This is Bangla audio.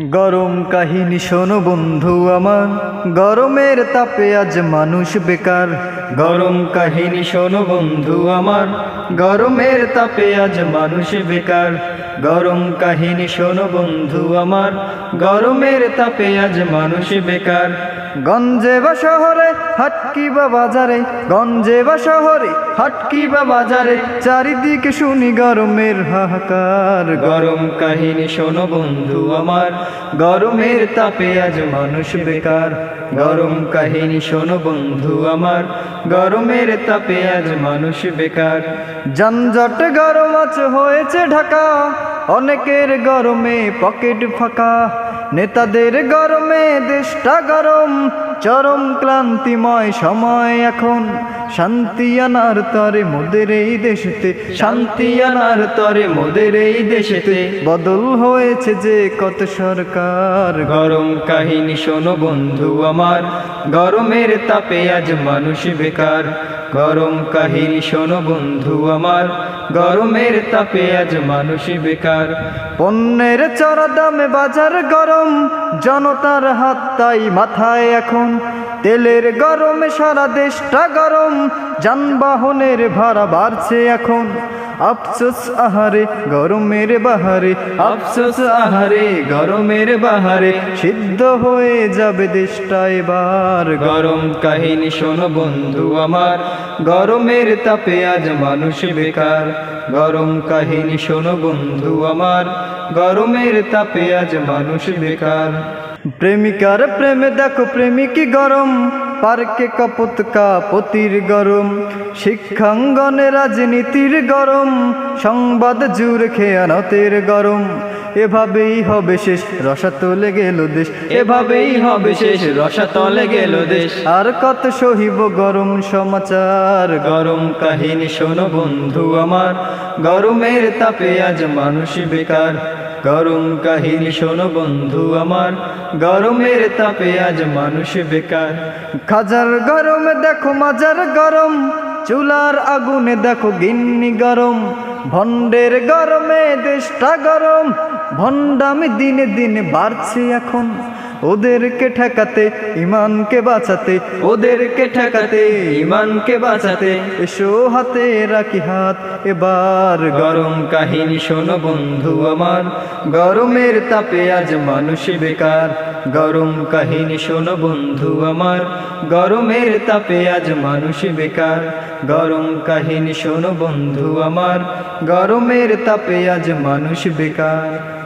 গরম কাহিনী শোনো বন্ধু আমার। গরমের তাপে আজ মানুষ বেকার। গরম কাহিনী শোনো বন্ধু আমার। গরমের তাপে আজ মানুষ বেকার। গরম কাহিনী শোনো বন্ধু আমার। গরমের তাপে আজ মানুষ বেকার। গঞ্জে বা শহরে, হাটকি বা বাজারে। গঞ্জে বা শহরে, হাটকি বা বাজারে। চারিদিকে শুনি গরমের হাহাকার। গরম কাহিনী শোনো বন্ধু আমার। গরমের তাপে আজ মানুষ বেকার। গরম কাহিনী শোনো বন্ধু আমার। গরমের তাপে আজ মানুষ বেকার। যানজট গরম আজ হয়েছে ঢাকা। অনেকের গরমে পকেট ফাঁকা। নেতাদের গরমে দেশটা গরম। চরম ক্লান্তিময় সময় এখন। শান্তি আনার তরে মোদের এই দেশেতে। শান্তি আনার তরে মোদের এই দেশেতে। বদল হয়েছে যে কত সরকার। গরম কাহিনী শোনো বন্ধু আমার। গরমের তাপে আজ মানুষ বেকার। গরম কাহিনী শোনো বন্ধু আমার। গরমের তাপে আজ মানুষ বেকার। পণ্যের চড়া দামে বাজার গরম, জনতার হাত তাই মাথায় এখন। তেলের গরমে, সারা দেশটা গরম, যানবাহনের ভাড়া বাড়ছে এখন। আফসোস আহারে, গরমের বাহারে, আফসোস আহারে, গরমের বাহারে, সিদ্ধ হয়ে যাবে দেশটা এবার। গরম কাহিনী শোনো বন্ধু আমার, গরমের তাপে আজ মানুষ বেকার। গরম কাহিনী শোনো বন্ধু আমার, গরমের তাপে আজ মানুষ বেকার। প্রেমিকার প্রেমে দেখো প্রেমিকি গরম পার্কে কপত কাপতির গরম, শিক্ষাঙ্গনে রাজনীতির গরম, সংবাদ জুড়ে খেয়ানতের গরম। এভাবেই হবে শেষ রসা তলে গেল দেশ। এভাবেই হবে শেষ রসা তলে গেল দেশ। আর কত সহিব গরম সমাচার, গরম কাহিনী শোনো বন্ধু আমার। গরমের তাপে আজ মানুষ বেকার। গরম কাহিল শোনো বন্ধু আমার। গরমের তাপে আজ মানুষ বেকার। খাজার গরম দেখো, মাজার গরম। চুলার আগুনে দেখো গিন্নি গরম। ভণ্ডের গরমে দেশটা গরম। ভণ্ডামি দিনে দিনে বাড়ছে এখন। ওদেরকে ঠেকাতে ইমানকে বাঁচাতে ওদেরকে ঠেকাতে ইমানকে বাঁচাতে। এসো হাতে রাখি হাত এবার গরম কাহিনী শোনো বন্ধু আমার। গরমের তাপে আজ মানুষ বেকার। গরম কাহিনী শোনো বন্ধু আমার। গরমের তাপে আজ মানুষ বেকার। গরম কাহিনী শোনো বন্ধু আমার। গরমের তাপে আজ মানুষ বেকার।